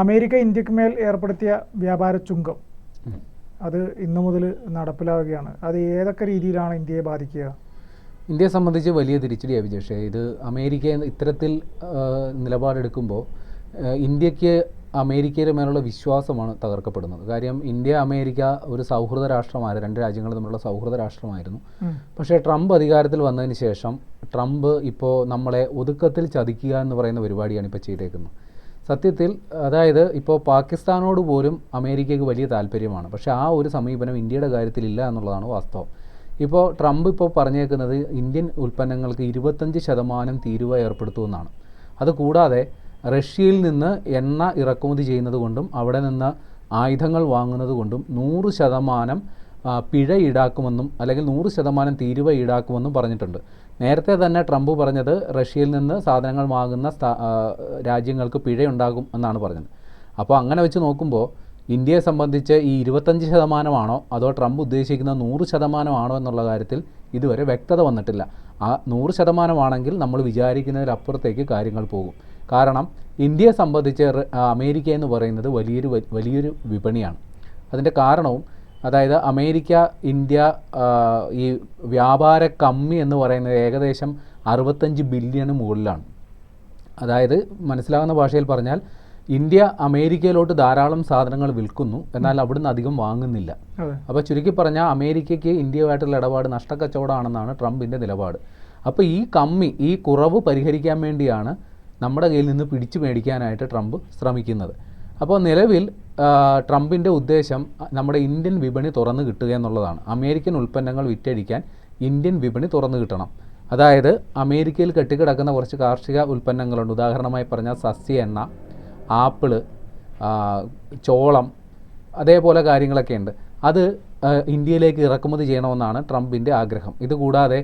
America ഇന്ത്യയ്ക്ക് മേൽ ഏർപ്പെടുത്തിയ വ്യാപാര ചുങ്കം. അത് ഇന്നു മുതൽ നടപ്പിലാവുകയാണ്. അത് ഏതൊക്കെ രീതിയിലാണ് ഇന്ത്യയെ ബാധിക്കുക? ഇന്ത്യയെ സംബന്ധിച്ച് വലിയ തിരിച്ചടിയാണ് വിജേഷേ ഇത് അമേരിക്ക ഇത്തരത്തിൽ നിലപാടെടുക്കുമ്പോൾ ഇന്ത്യയ്ക്ക് അമേരിക്കയുടെ മേലുള്ള വിശ്വാസമാണ് തകർക്കപ്പെടുന്നത്. കാര്യം ഇന്ത്യ അമേരിക്ക ഒരു സൗഹൃദ രാഷ്ട്രമായിരുന്നു രണ്ട് രാജ്യങ്ങൾ തമ്മിലുള്ള സൗഹൃദ രാഷ്ട്രമായിരുന്നു. പക്ഷേ ട്രംപ് അധികാരത്തിൽ വന്നതിന് ശേഷം ട്രംപ് ഇപ്പോൾ നമ്മളെ ഒതുക്കത്തിൽ ചതിക്കുക എന്ന് പറയുന്ന പരിപാടിയാണ് ഇപ്പോൾ ചെയ്തേക്കുന്നത്. സത്യത്തിൽ അതായത് ഇപ്പോൾ പാകിസ്ഥാനോട് പോലും അമേരിക്കയ്ക്ക് വലിയ താല്പര്യമാണ്. പക്ഷേ ആ ഒരു സമീപനം ഇന്ത്യയുടെ കാര്യത്തിലില്ല എന്നുള്ളതാണ് വാസ്തവം. ഇപ്പോൾ ട്രംപ് ഇപ്പോൾ പറഞ്ഞേക്കുന്നത് ഇന്ത്യൻ ഉൽപ്പന്നങ്ങൾക്ക് ഇരുപത്തഞ്ച് ശതമാനം തീരുവ ഏർപ്പെടുത്തുമെന്നാണ് അതുകൂടാതെ റഷ്യയിൽ നിന്ന് എണ്ണ ഇറക്കുമതി ചെയ്യുന്നത് കൊണ്ടും അവിടെ നിന്ന് ആയുധങ്ങൾ വാങ്ങുന്നത് കൊണ്ടും നൂറ് ശതമാനം പിഴ ഈടാക്കുമെന്നും അല്ലെങ്കിൽ നൂറ് ശതമാനം തീരുവ ഈടാക്കുമെന്നും പറഞ്ഞിട്ടുണ്ട്. നേരത്തെ തന്നെ ട്രംപ് പറഞ്ഞത് റഷ്യയിൽ നിന്ന് സാധനങ്ങൾ വാങ്ങുന്ന രാജ്യങ്ങൾക്ക് പിഴയുണ്ടാകും എന്നാണ് പറഞ്ഞത്. അപ്പോൾ അങ്ങനെ വെച്ച് നോക്കുമ്പോൾ ഇന്ത്യയെ സംബന്ധിച്ച് ഈ ഇരുപത്തഞ്ച് ശതമാനമാണോ അതോ ട്രംപ് ഉദ്ദേശിക്കുന്ന നൂറ് ശതമാനമാണോ എന്നുള്ള കാര്യത്തിൽ ഇതുവരെ വ്യക്തത വന്നിട്ടില്ല. ആ നൂറ് ശതമാനമാണെങ്കിൽ നമ്മൾ വിചാരിക്കുന്നതിലപ്പുറത്തേക്ക് കാര്യങ്ങൾ പോകും. കാരണം ഇന്ത്യയെ സംബന്ധിച്ച് അമേരിക്ക എന്ന് പറയുന്നത് വലിയൊരു വലിയൊരു വിപണിയാണ്. അതിന്റെ കാരണവും അതായത് അമേരിക്ക ഇന്ത്യ ഈ വ്യാപാര കമ്മി എന്ന് പറയുന്നത് ഏകദേശം അറുപത്തഞ്ച് ബില്യണ് മുകളിലാണ്. അതായത് മനസ്സിലാകുന്ന ഭാഷയിൽ പറഞ്ഞാൽ ഇന്ത്യ അമേരിക്കയിലോട്ട് ധാരാളം സാധനങ്ങൾ വിൽക്കുന്നു. എന്നാൽ അവിടുന്ന് അധികം വാങ്ങുന്നില്ല. അപ്പോൾ ചുരുക്കി പറഞ്ഞാൽ അമേരിക്കയ്ക്ക് ഇന്ത്യയുമായിട്ടുള്ള ഇടപാട് നഷ്ടക്കച്ചവടമാണെന്നാണ് ട്രംപിന്റെ നിലപാട്. അപ്പോൾ ഈ കമ്മി ഈ കുറവ് പരിഹരിക്കാൻ വേണ്ടിയാണ് നമ്മുടെ കയ്യിൽ നിന്ന് പിടിച്ചു മേടിക്കാനായിട്ട് ട്രംപ് ശ്രമിക്കുന്നത്. അപ്പോൾ നിലവിൽ ട്രംപിന്റെ ഉദ്ദേശം നമ്മുടെ ഇന്ത്യൻ വിപണി തുറന്നു കിട്ടുക എന്നുള്ളതാണ്. അമേരിക്കൻ ഉൽപ്പന്നങ്ങൾ വിറ്റഴിക്കാൻ ഇന്ത്യൻ വിപണി തുറന്നു കിട്ടണം. അതായത് അമേരിക്കയിൽ കെട്ടിക്കിടക്കുന്ന കുറച്ച് കാർഷിക ഉൽപ്പന്നങ്ങളുണ്ട്. ഉദാഹരണമായി പറഞ്ഞാൽ സസ്യ എണ്ണ ആപ്പിൾ ചോളം അതേപോലെ കാര്യങ്ങളൊക്കെ ഉണ്ട്. അത് ഇന്ത്യയിലേക്ക് ഇറക്കുമതി ചെയ്യണമെന്നാണ് ട്രംപിന്റെ ആഗ്രഹം. ഇതുകൂടാതെ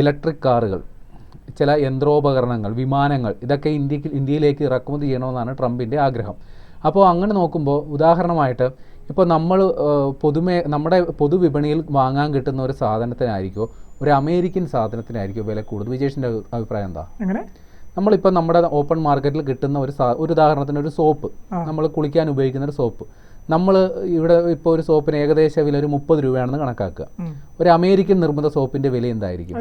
ഇലക്ട്രിക് കാറുകൾ ചില യന്ത്രോപകരണങ്ങൾ വിമാനങ്ങൾ ഇതൊക്കെ ഇന്ത്യയ്ക്ക് ഇന്ത്യയിലേക്ക് ഇറക്കുമതി ചെയ്യണമെന്നാണ് ട്രംപിന്റെ ആഗ്രഹം. അപ്പോൾ അങ്ങനെ നോക്കുമ്പോൾ ഉദാഹരണമായിട്ട് ഇപ്പോൾ നമ്മൾ പൊതുമേ നമ്മുടെ പൊതുവിപണിയിൽ വാങ്ങാൻ കിട്ടുന്ന ഒരു സാധനത്തിനായിരിക്കും ഒരു അമേരിക്കൻ സാധനത്തിനായിരിക്കും വില കൂടുതൽ? വിജേഷിന്റെ അഭിപ്രായം എന്താ? അങ്ങനെ നമ്മളിപ്പോൾ നമ്മുടെ ഓപ്പൺ മാർക്കറ്റിൽ കിട്ടുന്ന ഒരു സാ ഒരു ഉദാഹരണത്തിന് ഒരു സോപ്പ്. നമ്മൾ കുളിക്കാൻ ഉപയോഗിക്കുന്ന ഒരു സോപ്പ്. നമ്മൾ ഇവിടെ ഇപ്പോൾ ഒരു സോപ്പിന് ഏകദേശ വില ഒരു മുപ്പത് രൂപയാണെന്ന് കണക്കാക്കുക. ഒരു അമേരിക്കൻ നിർമ്മിത സോപ്പിന്റെ വില എന്തായിരിക്കും?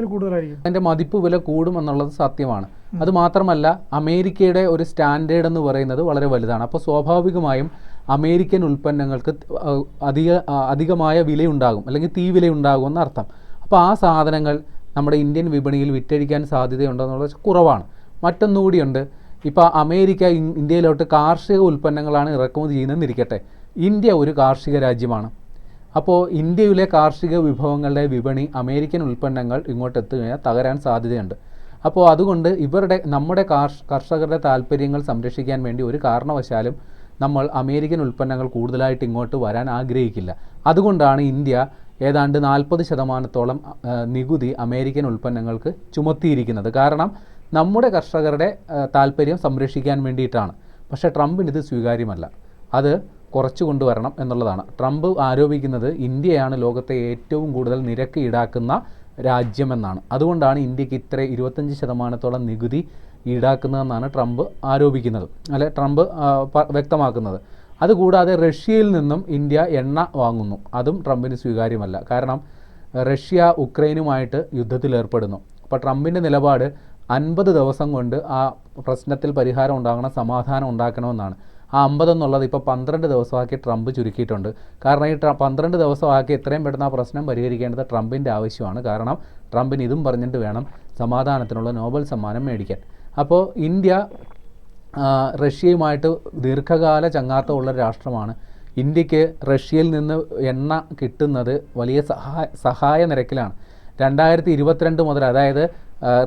അതിന്റെ മതിപ്പ് വില കൂടും എന്നുള്ളത് സത്യമാണ്. അത് മാത്രമല്ല അമേരിക്കയുടെ ഒരു സ്റ്റാൻഡേർഡ് എന്ന് പറയുന്നത് വളരെ വലുതാണ്. അപ്പോൾ സ്വാഭാവികമായും അമേരിക്കൻ ഉൽപ്പന്നങ്ങൾക്ക് അധിക അധികമായ വിലയുണ്ടാകും അല്ലെങ്കിൽ തീ വിലയുണ്ടാകും എന്നർത്ഥം. അപ്പോൾ ആ സാധനങ്ങൾ നമ്മുടെ ഇന്ത്യൻ വിപണിയിൽ വിറ്റഴിക്കാൻ സാധ്യതയുണ്ടെന്നുള്ളത് കുറവാണ്. മറ്റൊന്നുകൂടിയുണ്ട് ഇപ്പോൾ അമേരിക്ക ഇന്ത്യയിലോട്ട് കാർഷിക ഉൽപ്പന്നങ്ങളാണ് ഇറക്കുമതി ചെയ്യുന്നതെന്നിരിക്കട്ടെ. ഇന്ത്യ ഒരു കാർഷിക രാജ്യമാണ്. അപ്പോൾ ഇന്ത്യയിലെ കാർഷിക വിഭവങ്ങളുടെ വിപണി അമേരിക്കൻ ഉൽപ്പന്നങ്ങൾ ഇങ്ങോട്ട് എത്തുകഴിഞ്ഞാൽ തകരാൻ സാധ്യതയുണ്ട്. അപ്പോൾ അതുകൊണ്ട് ഇവരുടെ നമ്മുടെ കാർഷ കർഷകരുടെ താല്പര്യങ്ങൾ സംരക്ഷിക്കാൻ വേണ്ടി ഒരു കാരണവശാലും നമ്മൾ അമേരിക്കൻ ഉൽപ്പന്നങ്ങൾ കൂടുതലായിട്ട് ഇങ്ങോട്ട് വരാൻ ആഗ്രഹിക്കില്ല. അതുകൊണ്ടാണ് ഇന്ത്യ ഏതാണ്ട് നാൽപ്പത് ശതമാനത്തോളം നികുതി അമേരിക്കൻ ഉൽപ്പന്നങ്ങൾക്ക് ചുമത്തിയിരിക്കുന്നത്. കാരണം നമ്മുടെ കർഷകരുടെ താല്പര്യം സംരക്ഷിക്കാൻ വേണ്ടിയിട്ടാണ്. പക്ഷേ ട്രംപിന് ഇത് സ്വീകാര്യമല്ല. അത് കുറച്ചു കൊണ്ടുവരണം എന്നുള്ളതാണ്. ട്രംപ് ആരോപിക്കുന്നത് ഇന്ത്യയാണ് ലോകത്തെ ഏറ്റവും കൂടുതൽ നിരക്ക് ഈടാക്കുന്ന രാജ്യമെന്നാണ്. അതുകൊണ്ടാണ് ഇന്ത്യയ്ക്ക് ഇത്ര ഇരുപത്തഞ്ച് ശതമാനത്തോളം നികുതി ഈടാക്കുന്നതെന്നാണ് ട്രംപ് ആരോപിക്കുന്നത്. അല്ലെ? ട്രംപ് വ്യക്തമാക്കുന്നത്. അതുകൂടാതെ റഷ്യയിൽ നിന്നും ഇന്ത്യ എണ്ണ വാങ്ങുന്നു. അതും ട്രംപിന് സ്വീകാര്യമല്ല. കാരണം റഷ്യ ഉക്രൈനുമായിട്ട് യുദ്ധത്തിലേർപ്പെടുന്നു. അപ്പോൾ ട്രംപിന്റെ നിലപാട് അൻപത് ദിവസം കൊണ്ട് ആ പ്രശ്നത്തിൽ പരിഹാരം ഉണ്ടാകണം സമാധാനം ഉണ്ടാക്കണമെന്നാണ്. ആ അമ്പത് എന്നുള്ളത് ഇപ്പോൾ പന്ത്രണ്ട് ദിവസമാക്കി ട്രംപ് ചുരുക്കിയിട്ടുണ്ട്. കാരണം ഈ പന്ത്രണ്ട് ദിവസമാക്കി എത്രയും പെട്ടെന്ന് ആ പ്രശ്നം പരിഹരിക്കേണ്ടത് ട്രംപിന്റെ ആവശ്യമാണ്. കാരണം ട്രംപിന് ഇതും പറഞ്ഞിട്ട് വേണം സമാധാനത്തിനുള്ള നോബൽ സമ്മാനം മേടിക്കാൻ. അപ്പോൾ ഇന്ത്യ റഷ്യയുമായിട്ട് ദീർഘകാല ചങ്ങാത്തമുള്ള രാഷ്ട്രമാണ്. ഇന്ത്യയ്ക്ക് റഷ്യയിൽ നിന്ന് എണ്ണ കിട്ടുന്നത് വലിയ സഹായ സഹായ നിരക്കിലാണ്. രണ്ടായിരത്തി ഇരുപത്തിരണ്ട് മുതൽ അതായത്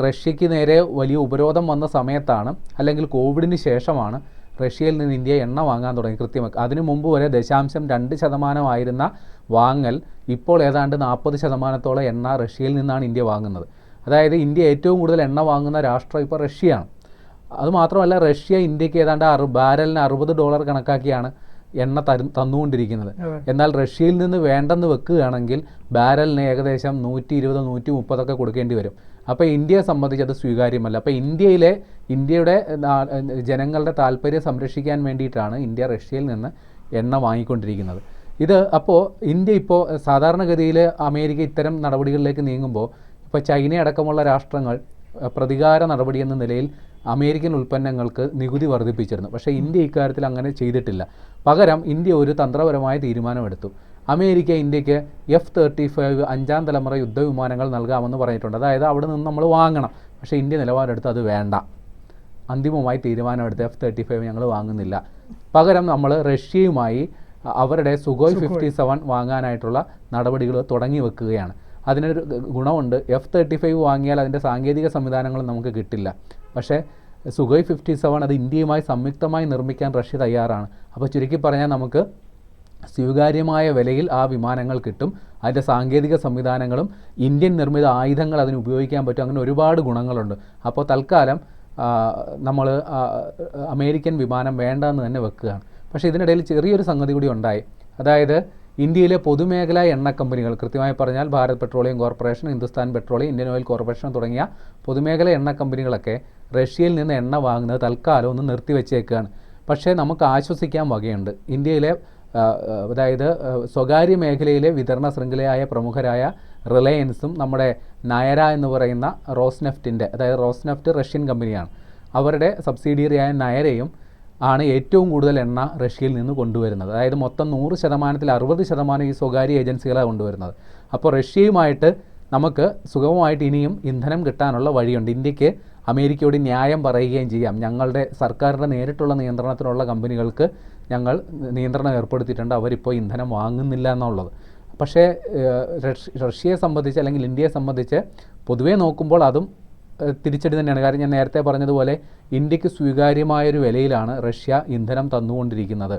റഷ്യക്ക് നേരെ വലിയ ഉപരോധം വന്ന സമയത്താണ് അല്ലെങ്കിൽ കോവിഡിന് ശേഷമാണ് റഷ്യയിൽ നിന്ന് ഇന്ത്യ എണ്ണ വാങ്ങാൻ തുടങ്ങി. കൃത്യമായി അതിനു മുമ്പ് വരെ ദശാംശം രണ്ട് ശതമാനമായിരുന്ന വാങ്ങൽ ഇപ്പോൾ ഏതാണ്ട് നാൽപ്പത് ശതമാനത്തോളം എണ്ണ റഷ്യയിൽ നിന്നാണ് ഇന്ത്യ വാങ്ങുന്നത്. അതായത് ഇന്ത്യ ഏറ്റവും കൂടുതൽ എണ്ണ വാങ്ങുന്ന രാഷ്ട്രം ഇപ്പോൾ റഷ്യയാണ്. അതുമാത്രമല്ല റഷ്യ ഇന്ത്യയ്ക്ക് ഏതാണ്ട് അറു ബാരലിന് അറുപത് ഡോളർ കണക്കാക്കിയാണ്. എണ്ണ തരു തന്നുകൊണ്ടിരിക്കുന്നത്. എന്നാൽ റഷ്യയിൽ നിന്ന് വേണ്ടെന്ന് വെക്കുകയാണെങ്കിൽ ബാരലിന് ഏകദേശം നൂറ്റി ഇരുപത് നൂറ്റി മുപ്പതൊക്കെ കൊടുക്കേണ്ടി വരും. അപ്പോൾ ഇന്ത്യയെ സംബന്ധിച്ച് അത് സ്വീകാര്യമല്ല. അപ്പോൾ ഇന്ത്യയിലെ ഇന്ത്യയുടെ ജനങ്ങളുടെ താല്പര്യം സംരക്ഷിക്കാൻ വേണ്ടിയിട്ടാണ് ഇന്ത്യ റഷ്യയിൽ നിന്ന് എണ്ണ വാങ്ങിക്കൊണ്ടിരിക്കുന്നത്. ഇത് അപ്പോൾ ഇന്ത്യ ഇപ്പോൾ സാധാരണഗതിയിൽ അമേരിക്ക ഇത്തരം നടപടികളിലേക്ക് നീങ്ങുമ്പോൾ ഇപ്പോൾ ചൈനയടക്കമുള്ള രാഷ്ട്രങ്ങൾ പ്രതികാര നടപടി എന്ന നിലയിൽ അമേരിക്കൻ ഉൽപ്പന്നങ്ങൾക്ക് നികുതി വർദ്ധിപ്പിച്ചിരുന്നു. പക്ഷേ ഇന്ത്യ ഇക്കാര്യത്തിൽ അങ്ങനെ ചെയ്തിട്ടില്ല. പകരം ഇന്ത്യ ഒരു തന്ത്രപരമായ തീരുമാനമെടുത്തു. അമേരിക്ക ഇന്ത്യയ്ക്ക് എഫ് തേർട്ടി ഫൈവ് അഞ്ചാം തലമുറ യുദ്ധവിമാനങ്ങൾ നൽകാമെന്ന് പറഞ്ഞിട്ടുണ്ട്. അതായത് അവിടെ നിന്ന് നമ്മൾ വാങ്ങണം. പക്ഷേ ഇന്ത്യ നിലപാടെടുത്ത് അത് വേണ്ട. അന്തിമമായി തീരുമാനമെടുത്ത് എഫ് തേർട്ടി ഫൈവ് ഞങ്ങൾ വാങ്ങുന്നില്ല. പകരം നമ്മൾ റഷ്യയുമായി അവരുടെ സുഗോയ് ഫിഫ്റ്റി സെവൻ വാങ്ങാനായിട്ടുള്ള നടപടികൾ തുടങ്ങി വെക്കുകയാണ്. അതിനൊരു ഗുണമുണ്ട്. എഫ് തേർട്ടി ഫൈവ് വാങ്ങിയാൽ അതിന്റെ സാങ്കേതിക സംവിധാനങ്ങൾ നമുക്ക് കിട്ടില്ല. പക്ഷേ സുഖോയ് ഫിഫ്റ്റി സെവൻ അത് ഇന്ത്യയുമായി സംയുക്തമായി നിർമ്മിക്കാൻ റഷ്യ തയ്യാറാണ്. അപ്പോൾ ചുരുക്കി പറഞ്ഞാൽ നമുക്ക് സ്വീകാര്യമായ വിലയിൽ ആ വിമാനങ്ങൾ കിട്ടും. അതിന്റെ സാങ്കേതിക സംവിധാനങ്ങളും ഇന്ത്യൻ നിർമ്മിത ആയുധങ്ങൾ അതിന് ഉപയോഗിക്കാൻ പറ്റും. അങ്ങനെ ഒരുപാട് ഗുണങ്ങളുണ്ട്. അപ്പോൾ തൽക്കാലം നമ്മൾ അമേരിക്കൻ വിമാനം വേണ്ട എന്ന് തന്നെ വെക്കുകയാണ്. പക്ഷേ ഇതിനിടയിൽ ചെറിയൊരു സംഗതി കൂടി ഉണ്ടായി. അതായത് ഇന്ത്യയിലെ പൊതുമേഖലാ എണ്ണ കമ്പനികൾ കൃത്യമായി പറഞ്ഞാൽ Bharat petroleum corporation Hindustan petroleum Indian oil corporation തുടങ്ങിയ പൊതുമേഖല എണ്ണ കമ്പനികളൊക്കെ റഷ്യയിൽ നിന്ന് എണ്ണ വാങ്ങുന്നത് തൽക്കാലം ഒന്ന് നിർത്തിവെച്ചേക്കുകയാണ് പക്ഷേ നമുക്ക് ആശ്വസിക്കാൻ വകയുണ്ട്. ഇന്ത്യയിലെ അതായത് സ്വകാര്യ മേഖലയിലെ വിതരണ ശൃംഖലയായ പ്രമുഖരായ റിലയൻസും നമ്മുടെ നയര എന്ന് പറയുന്ന റോസ്നെഫ്റ്റിന്റെ അതായത് റോസ്നെഫ്റ്റ് റഷ്യൻ കമ്പനിയാണ്. അവരുടെ സബ്സിഡിയറിയായ നയരയും ആണ് ഏറ്റവും കൂടുതൽ എണ്ണ റഷ്യയിൽ നിന്ന് കൊണ്ടുവരുന്നത്. അതായത് മൊത്തം നൂറ് ശതമാനത്തിൽ അറുപത് ശതമാനം ഈ സ്വകാര്യ ഏജൻസികളാണ് കൊണ്ടുവരുന്നത്. അപ്പോൾ റഷ്യയുമായിട്ട് നമുക്ക് സുഗമമായിട്ട് ഇനിയും ഇന്ധനം കിട്ടാനുള്ള വഴിയുണ്ട്. ഇന്ത്യയ്ക്ക് അമേരിക്കയോട് ന്യായം പറയുകയും ചെയ്യാം. ഞങ്ങളുടെ സർക്കാരിന്റെ നേരിട്ടുള്ള നിയന്ത്രണത്തിലുള്ള കമ്പനികൾക്ക് ഞങ്ങൾ നിയന്ത്രണം ഏർപ്പെടുത്തിയിട്ടുണ്ട്. അവരിപ്പോൾ ഇന്ധനം വാങ്ങുന്നില്ല എന്നുള്ളത്. പക്ഷേ റഷ്യയെ സംബന്ധിച്ച് അല്ലെങ്കിൽ ഇന്ത്യയെ സംബന്ധിച്ച് പൊതുവേ നോക്കുമ്പോൾ അതും തിരിച്ചടി തന്നെയാണ്. കാരണം ഞാൻ നേരത്തെ പറഞ്ഞതുപോലെ ഇന്ത്യയ്ക്ക് സ്വീകാര്യമായൊരു വിലയിലാണ് റഷ്യ ഇന്ധനം തന്നുകൊണ്ടിരിക്കുന്നത്.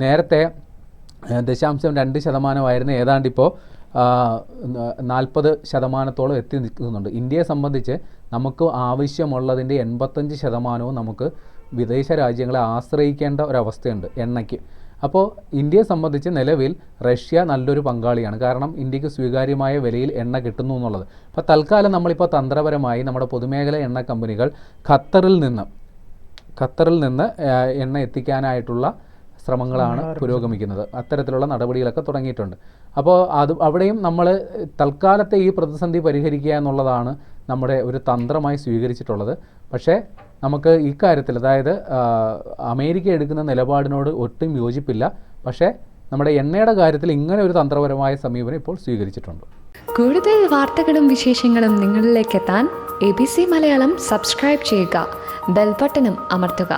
നേരത്തെ ദശാംശം രണ്ട് ശതമാനമായിരുന്നു ഏതാണ്ടിപ്പോൾ നാൽപ്പത് ശതമാനത്തോളം എത്തി നിൽക്കുന്നുണ്ട്. ഇന്ത്യയെ സംബന്ധിച്ച് നമുക്ക് ആവശ്യമുള്ളതിന്റെ എൺപത്തഞ്ച് ശതമാനവും നമുക്ക് വിദേശ രാജ്യങ്ങളെ ആശ്രയിക്കേണ്ട ഒരവസ്ഥയുണ്ട് എണ്ണയ്ക്ക്. അപ്പോൾ ഇന്ത്യയെ സംബന്ധിച്ച് നിലവിൽ റഷ്യ നല്ലൊരു പങ്കാളിയാണ്. കാരണം ഇന്ത്യയ്ക്ക് സ്വീകാര്യമായ വിലയിൽ എണ്ണ കിട്ടുന്നു എന്നുള്ളത്. അപ്പോൾ തൽക്കാലം നമ്മളിപ്പോൾ തന്ത്രപരമായി നമ്മുടെ പൊതുമേഖല എണ്ണ കമ്പനികൾ ഖത്തറിൽ നിന്ന് ഖത്തറിൽ നിന്ന് എണ്ണ എത്തിക്കാനായിട്ടുള്ള ശ്രമങ്ങളാണ് പുരോഗമിക്കുന്നത്. അത്തരത്തിലുള്ള നടപടികളൊക്കെ തുടങ്ങിയിട്ടുണ്ട്. അപ്പോൾ അത് അവിടെയും നമ്മൾ തൽക്കാലത്തെ ഈ പ്രതിസന്ധി പരിഹരിക്കുക എന്നുള്ളതാണ് നമ്മുടെ ഒരു തന്ത്രമായി സ്വീകരിച്ചിട്ടുള്ളത്. പക്ഷേ നമുക്ക് ഇക്കാര്യത്തിൽ അതായത് അമേരിക്ക എടുക്കുന്ന നിലപാടിനോട് ഒട്ടും യോജിപ്പില്ല. പക്ഷേ നമ്മുടെ എണ്ണയുടെ കാര്യത്തിൽ ഇങ്ങനെ ഒരു തന്ത്രപരമായ സമീപനം ഇപ്പോൾ സ്വീകരിച്ചിട്ടുണ്ട്. കൂടുതൽ വാർത്തകളും വിശേഷങ്ങളും നിങ്ങളിലേക്ക് എത്താൻ A B C Malayalam subscribe ചെയ്യുക. ബെൽബട്ടനും അമർത്തുക.